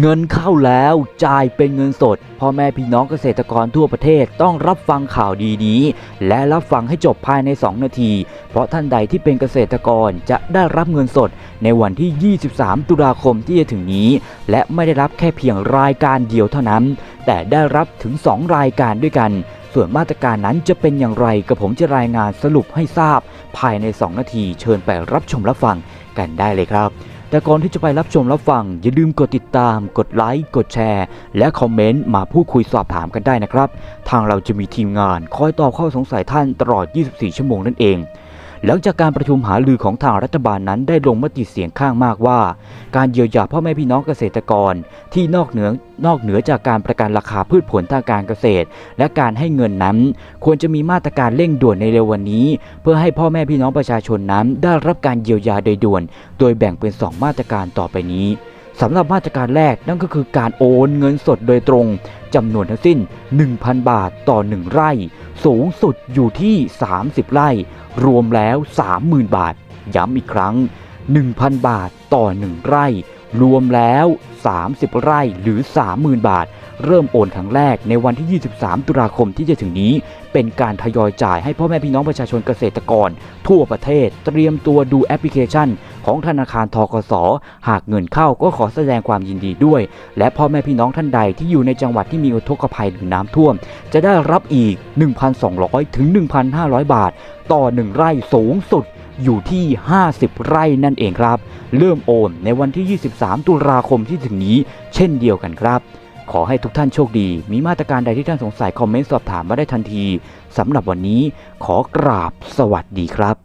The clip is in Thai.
เงินเข้าแล้วจ่ายเป็นเงินสด พ่อแม่พี่น้องเกษตรกรทั่วประเทศต้องรับฟังข่าวดีนี้ และรับฟังให้จบภายใน 2 นาที เพราะท่านใดที่เป็นเกษตรกรจะได้รับเงินสด ในวันที่ 23 ตุลาคมที่จะถึงนี้ และไม่ได้รับแค่เพียงรายการเดียวเท่านั้น แต่ได้รับถึง 2 รายการด้วยกัน ส่วนมาตรการนั้นจะเป็นอย่างไรกับผมจะรายงานสรุปให้ทราบ ภายใน 2 นาที เชิญไปรับชมรับฟังกันได้เลยครับ แต่ก่อนที่จะไปรับชมรับฟัง อย่าลืมกดติดตาม กดไลค์ กดแชร์ และคอมเมนต์มาพูดคุยสอบถามกันได้นะครับ ทางเราจะมีทีมงานคอยตอบข้อสงสัยท่านตลอด 24 ชั่วโมงนั่นเอง หลังจากการประชุมหารือของทางรัฐบาลนั้นได้ลงมติเสียงข้างมากว่า การเยียวยาพ่อแม่พี่น้องเกษตรกร ที่นอกเหนือนอกเหนือจากการประกันราคาพืชผลทางการเกษตร และการให้เงินนั้น ควรจะมีมาตรการเร่งด่วนในเร็ววันนี้ เพื่อให้พ่อแม่พี่น้องประชาชนนั้น ได้รับการเยียวยาโดยด่วน โดยแบ่งเป็น 2 มาตรการต่อไปนี้ สำหรับมาตรการแรกนั่นก็คือการโอนเงินสดโดยตรงจำนวนทั้งสิ้น 1,000 บาทต่อ 1 ไร่ สูงสุดอยู่ที่ 30 ไร่ รวมแล้ว 30,000 บาท ย้ำอีกครั้ง 1,000 บาทต่อ 1 ไร่ รวมแล้ว 30 ไร่หรือ 30,000 บาท เริ่มโอนครั้งแรกในวันที่ 23 ตุลาคมที่จะถึงนี้ เป็นการทยอยจ่ายให้พ่อแม่พี่น้องประชาชนเกษตรกร ทั่วประเทศเตรียมตัวดูแอปพลิเคชัน ของธนาคารทกส หากเงินเข้าก็ขอแสดงความยินดีด้วย และพ่อแม่พี่น้องท่านใดที่อยู่ในจังหวัดที่มีอุทกภัยหรือน้ำท่วม จะได้รับอีก 1,200 ถึง 1,500 บาท ต่อ 1 ไร่สูงสุดอยู่ที่ 50 ไร่นั่นเองครับ เริ่มโอนในวันที่ 23 ตุลาคมที่ถึงนี้ เช่นเดียวกันครับ ขอให้ทุกท่านโชคดี มีมาตรการใดที่ท่านสงสัยคอมเมนต์สอบถามมาได้ทันทีสำหรับวันนี้ขอกราบสวัสดีครับ